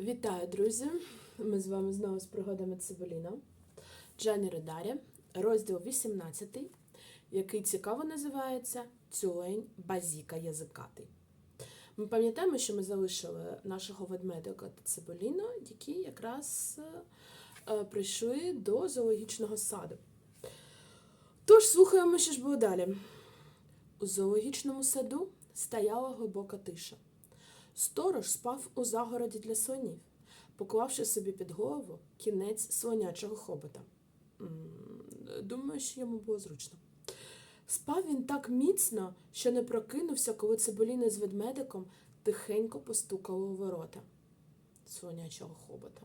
Вітаю, друзі! Ми з вами знову з пригодами Цибуліна. Джані Редарі, розділ 18, який цікаво називається Цюлень Базіка Язикатий. Ми пам'ятаємо, що ми залишили нашого ведмедика та Цибуліна, які якраз е, е, прийшли до зоологічного саду. Тож слухаємо, що ж було далі. У зоологічному саду стояла глибока тиша. Сторож спав у загороді для слонів, поклавши собі під голову кінець слонячого хобота. Думаю, що йому було зручно. Спав він так міцно, що не прокинувся, коли цибуліна з ведмедиком тихенько постукали у ворота слонячого хобота.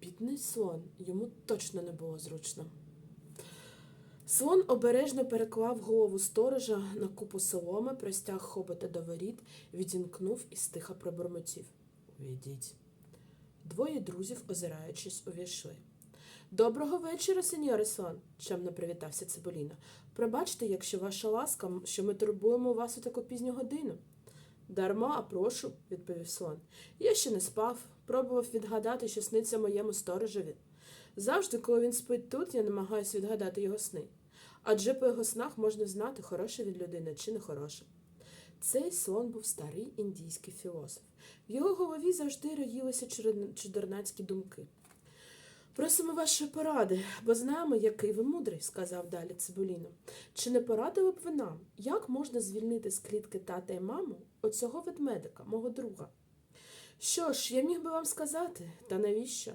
Бідний слон, йому точно не було зручно. Слон обережно переклав голову сторожа на купу соломи, простяг хобота до воріт, відімкнув і стиха пробурмотів. Увійдіть. Двоє друзів, озираючись, увійшли. Доброго вечора, сеньоре слон, чемно привітався Цибуліна. Пробачте, якщо ваша ласка, що ми турбуємо вас у таку пізню годину. Дарма, прошу, відповів слон. Я ще не спав, пробував відгадати, що сниться моєму сторожеві. Завжди, коли він спить тут, я намагаюся відгадати його сни. Адже по його снах можна знати, хороше від людини чи не хороше. Цей слон був старий індійський філософ. В його голові завжди роїлися чудернацькі думки. Просимо вашої поради, бо знаємо, який ви мудрий, сказав далі Цибуліно. Чи не порадили б ви нам, як можна звільнити з клітки тата і маму оцього ведмедика, мого друга? Що ж, я міг би вам сказати, та навіщо?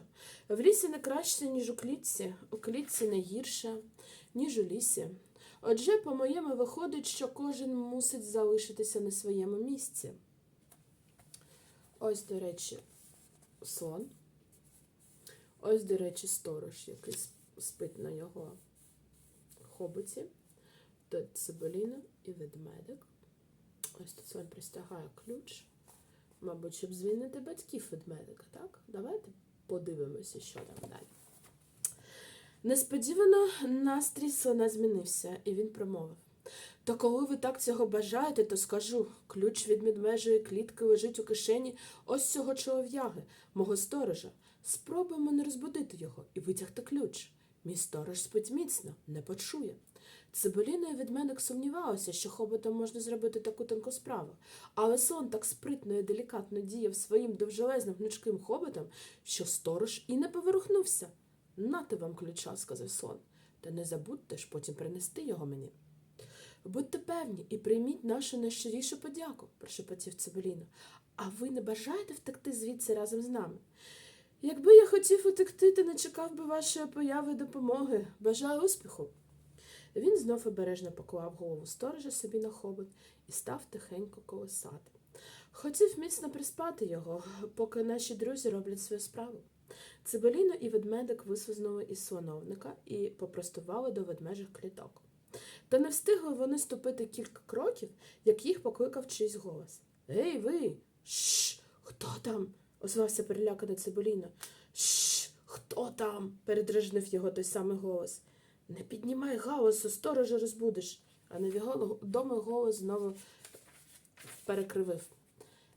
В лісі не краще, ніж у клітці, у клітці не гірше, ніж у лісі. Отже, по-моєму, виходить, що кожен мусить залишитися на своєму місці. Ось, до речі, слон. Ось, до речі, сторож, який сп- спить на його хоботі. Тут цибуліна і ведмедик. Ось тут слон пристягає ключ. Мабуть, щоб звільнити батьків ведмедика, так? Давайте подивимося, що там далі. Несподівано настрій слона змінився, і він промовив. Та коли ви так цього бажаєте, то скажу ключ від медвежої клітки лежить у кишені ось цього чолов'яги, мого сторожа. Спробуємо не розбудити його і витягти ключ. Мій сторож спить міцно, не почує. Цибуліна і ведмедик сумнівалися, що хоботом можна зробити таку тонку справу, але сон так спритно і делікатно діяв своїм довжелезним гнучким хоботом, що сторож і не поворухнувся. Нате вам ключа, сказав слон, та не забудьте ж потім принести його мені. Будьте певні і прийміть нашу найщирішу подяку, прошепотів Цибуліна. А ви не бажаєте втекти звідси разом з нами? Якби я хотів утекти, то не чекав би вашої появи і допомоги. Бажаю успіху. Він знов обережно поклав голову сторожа собі на хобот і став тихенько колесати. Хотів міцно приспати його, поки наші друзі роблять свою справу. Цибуліно і ведмедик висвизнули із слоновника і попростували до ведмежих кліток. Та не встигли вони ступити кілька кроків, як їх покликав чийсь голос. Гей, ви! Шш! Хто там? озвався перелякана Цибуліна. Шш! Хто там? передражнив його той самий голос. Не піднімай галасу, сторожа розбудиш, а невідомий голос знову перекривив.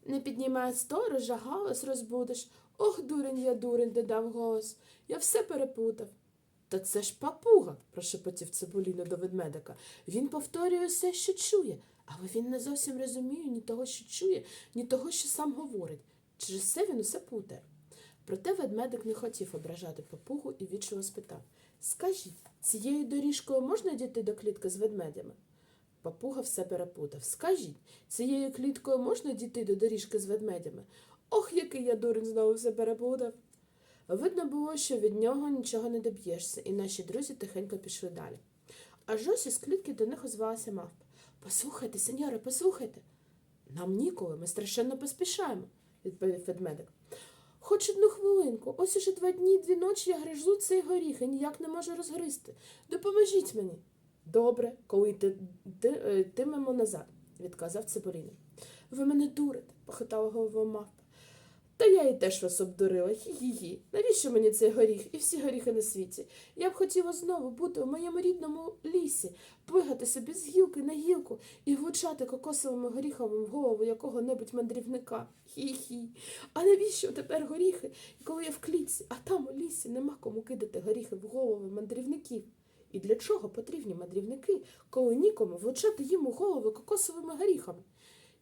Не піднімай сторожа, галас розбудиш. Ох, дурень я дурень, додав голос. Я все перепутав. Та це ж папуга, прошепотів Цибуліно до ведмедика. Він повторює все, що чує, але він не зовсім розуміє ні того, що чує, ні того, що сам говорить. Через це він усе путає. Проте ведмедик не хотів ображати папугу і вічливо спитав Скажіть, цією доріжкою можна дійти до клітки з ведмедями? Папуга все перепутав. Скажіть, цією кліткою можна дійти до доріжки з ведмедями? Ох, який я дурень знову все переплутав. Видно було, що від нього нічого не доб'єшся, і наші друзі тихенько пішли далі. Аж ось із клітки до них озвалася мавпа. Послухайте, сеньоре, послухайте. Нам ніколи, ми страшенно поспішаємо, відповів ведмедик. Хоч одну хвилинку, ось уже два дні, дві ночі я грижу цей горіх і ніяк не можу розгризти. Допоможіть мені. Добре, коли е, йтимемо назад, відказав Цибуліна. Ви мене дурите, похитала головою мавпа. Та я і теж вас обдурила. Хі-хі-хі. Навіщо мені цей горіх і всі горіхи на світі? Я б хотіла знову бути у моєму рідному лісі, плигати собі з гілки на гілку і влучати кокосовими горіхами в голову якого-небудь мандрівника. Хі-хі. А навіщо тепер горіхи, коли я в клітці, а там у лісі нема кому кидати горіхи в голови мандрівників? І для чого потрібні мандрівники, коли нікому влучати їм у голови кокосовими горіхами?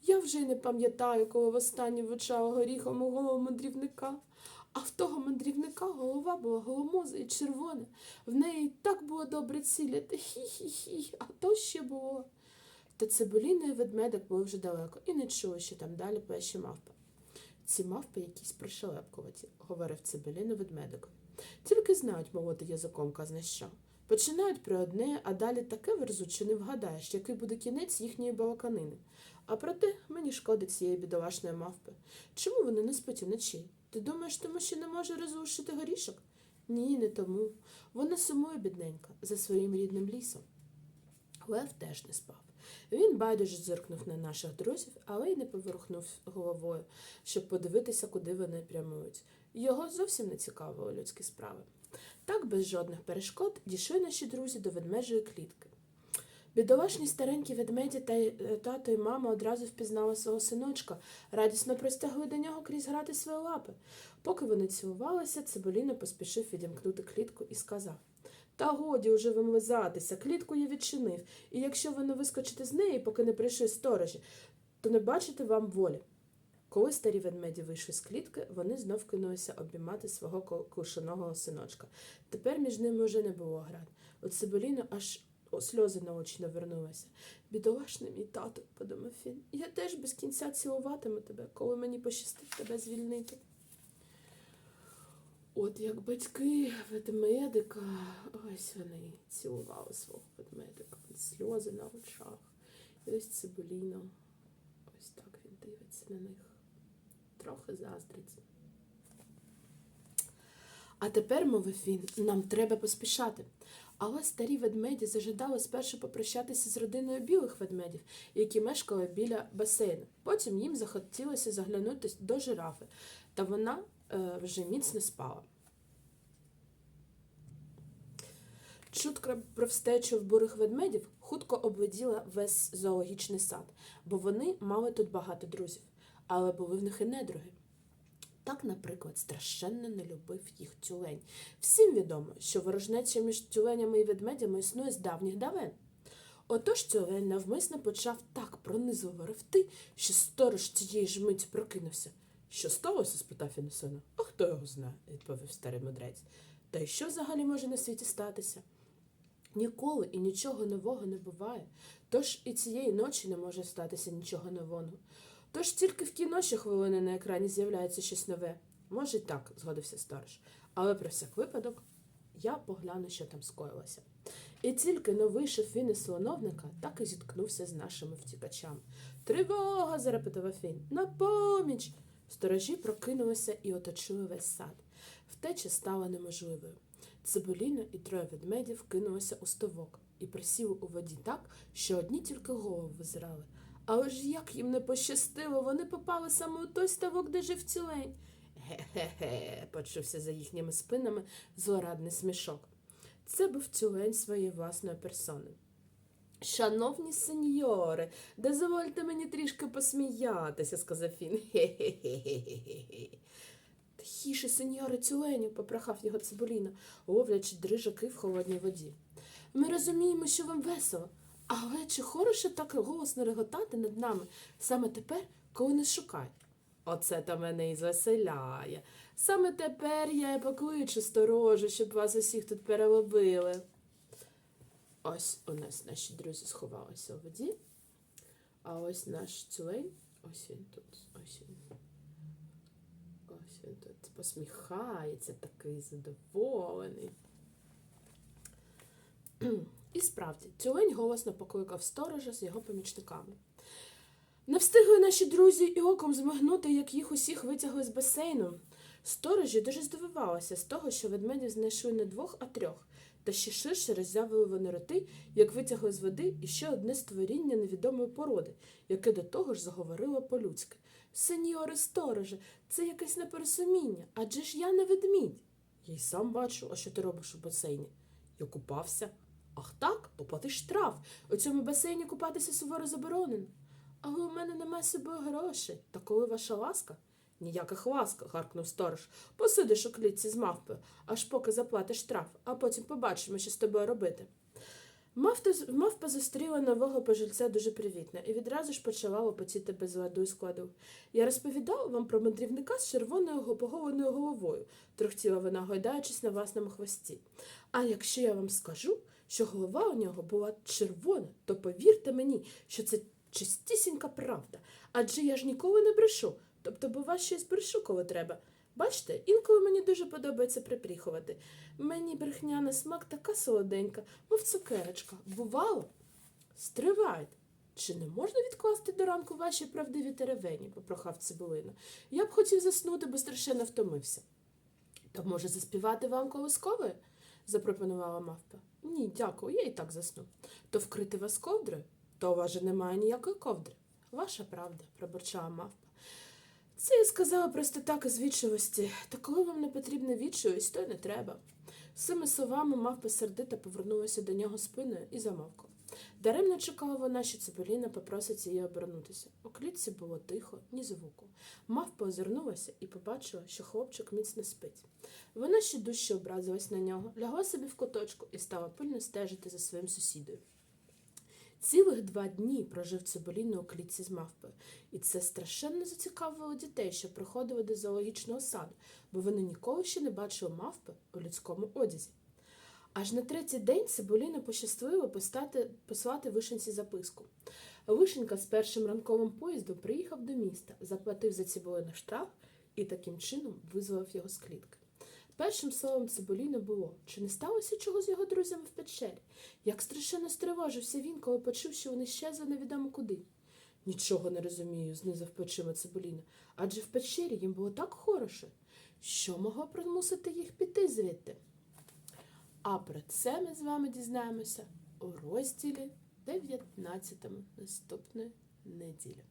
Я вже й не пам'ятаю, коли востаннє влучала горіхом у голову мандрівника. А в того мандрівника голова була голомоза і червона. В неї так було добре ціляти. Хі-хі-хі, а то ще було. Та цибуліна і ведмедик були вже далеко і не чули, що там далі перші мавпи. Ці мавпи якісь пришелепкуваті, говорив цибуліна ведмедикові. Тільки знають молоти язиком казна що. Починають про одне, а далі таке верзуть, що не вгадаєш, який буде кінець їхньої балаканини. А проте мені шкода цієї бідолашної мавпи. Чому вони не спить уночі? Ти думаєш, тому що не може розрушити горішок? Ні, не тому. Вона сумує бідненька за своїм рідним лісом. Лев теж не спав. Він байдуже зиркнув на наших друзів, але й не поворухнув головою, щоб подивитися, куди вони прямують. Його зовсім не цікавили людські справи. Так, без жодних перешкод, дійшли наші друзі до ведмежої клітки. Бідолашні старенькі ведмеді та е, тато і мама одразу впізнали свого синочка, радісно простягли до нього крізь грати свої лапи. Поки вони цілувалися, Цибуліна поспішив відімкнути клітку і сказав Та годі уже вимлизатися, клітку я відчинив, і якщо ви не вискочите з неї, поки не прийшли сторожі, то не бачите вам волі. Коли старі ведмеді вийшли з клітки, вони знов кинулися обіймати свого ко- синочка. Тепер між ними вже не було град. У Цибуліну аж сльози на очі навернулися. Бідолашний мій тато, подумав він. Я теж без кінця цілуватиму тебе, коли мені пощастить тебе звільнити. От як батьки ведмедика, ось вони цілували свого ведмедика, сльози на очах. І ось Цибуліно, ось так він дивиться на них. Трохи заздриться. А тепер, мовив він, нам треба поспішати. Але старі ведмеді зажадали спершу попрощатися з родиною білих ведмедів, які мешкали біля басейну. Потім їм захотілося заглянути до жирафи, та вона е, вже міцно спала. Чутка про встечу в бурих ведмедів хутко облетіла весь зоологічний сад, бо вони мали тут багато друзів, але були в них і недруги. Так, наприклад, страшенно не любив їх тюлень. Всім відомо, що ворожнеча між тюленями і ведмедями існує з давніх давен. Отож тюлень навмисно почав так пронизливо ревти, що сторож цієї ж миті прокинувся. Що сталося? спитав він сина. А хто його знає, відповів старий мудрець. Та й що взагалі може на світі статися? Ніколи і нічого нового не буває, тож і цієї ночі не може статися нічого нового. Тож тільки в кіно щохвилини на екрані з'являється щось нове. Може, й так, згодився сторож. Але про всяк випадок я погляну, що там скоїлося. І тільки но вийшов він із слоновника, так і зіткнувся з нашими втікачами. Тривога! зарепетував він. На поміч! Сторожі прокинулися і оточили весь сад. Втеча стала неможливою. Цибуліна і троє ведмедів кинулися у стовок і присіли у воді так, що одні тільки голову визирали. Але ж як їм не пощастило, вони попали саме у той ставок, де жив цілень. Ге-ге-ге, почувся за їхніми спинами злорадний смішок. Це був тюлень своєї власної персони. Шановні сеньори, дозвольте мені трішки посміятися, сказав він. Хе-хе-хе-хе-хе. Тихіше, сеньоре тюленю, попрохав його цибуліна, ловлячи дрижаки в холодній воді. Ми розуміємо, що вам весело, але чи хороше так голосно реготати над нами саме тепер, коли нас шукають? Оце то мене і звеселяє. Саме тепер я і покличу сторожу, щоб вас усіх тут переловили. Ось у нас наші друзі сховалися у воді, а ось наш тюлень, ось він тут, ось він. Ось він тут посміхається, такий задоволений. І справді, тюлень голосно покликав сторожа з його помічниками. Не встигли наші друзі і оком змигнути, як їх усіх витягли з басейну. Сторожі дуже здивувалися з того, що ведмедів знайшли не двох, а трьох, та ще ширше роззявили вони роти, як витягли з води іще одне створіння невідомої породи, яке до того ж заговорило по-людськи. Сеньоре стороже, це якесь непорозуміння, адже ж я не ведмідь. Я й сам бачу, а що ти робиш у басейні? Я купався. Ах так, то плати штраф. У цьому басейні купатися суворо заборонено. Але у мене немає з собою грошей. Та коли ваша ласка? Ніяких ласка, гаркнув сторож. Посидиш у клітці з мавпою, аж поки заплатиш штраф, а потім побачимо, що з тобою робити. Мавта, мавпа зустріла нового пожильця дуже привітно і відразу ж почала лопотіти без ладу і складу. Я розповідала вам про мандрівника з червоною го- поголеною головою, трохтіла вона, гойдаючись на власному хвості. А якщо я вам скажу, що голова у нього була червона, то повірте мені, що це чистісінька правда. Адже я ж ніколи не брешу, тобто бува щось брешу, коли треба. Бачите, інколи мені дуже подобається припріхувати. Мені брехня на смак така солоденька, мов цукерочка. Бувало? Стривайте. Чи не можна відкласти до ранку ваші правдиві теревені? попрохав цибулина. Я б хотів заснути, бо страшенно втомився. То може заспівати вам колисковою? запропонувала мавпа. Ні, дякую, я і так засну. То вкрити вас ковдрою? То у вас же немає ніякої ковдри. Ваша правда, пробурчала мавпа. Це я сказала просто так із вічливості, та коли вам не потрібна вічливість, то й не треба. З цими словами мавпа сердито повернулася до нього спиною і замовкла. Даремно чекала вона, що Цибуліна попросить її обернутися. У клітці було тихо, ні звуку. Мавпа озирнулася і побачила, що хлопчик міцно спить. Вона ще дужче образилась на нього, лягла собі в куточку і стала пильно стежити за своїм сусідою. Цілих два дні прожив Цибуліна у клітці з мавпою, і це страшенно зацікавило дітей, що приходили до зоологічного саду, бо вони ніколи ще не бачили мавпи у людському одязі. Аж на третій день Цибуліна пощасливо постати, послати вишенці записку. Вишенька з першим ранковим поїздом приїхав до міста, заплатив за Цибулину штраф і таким чином визволив його з клітки. Першим словом Цибуліна було, чи не сталося чого з його друзями в печері? Як страшенно стривожився він, коли почув, що вони щезли невідомо куди. Нічого не розумію, знизав плечима Цибуліна, адже в печері їм було так хороше. Що могло примусити їх піти звідти? А про це ми з вами дізнаємося у розділі 19 наступної неділі.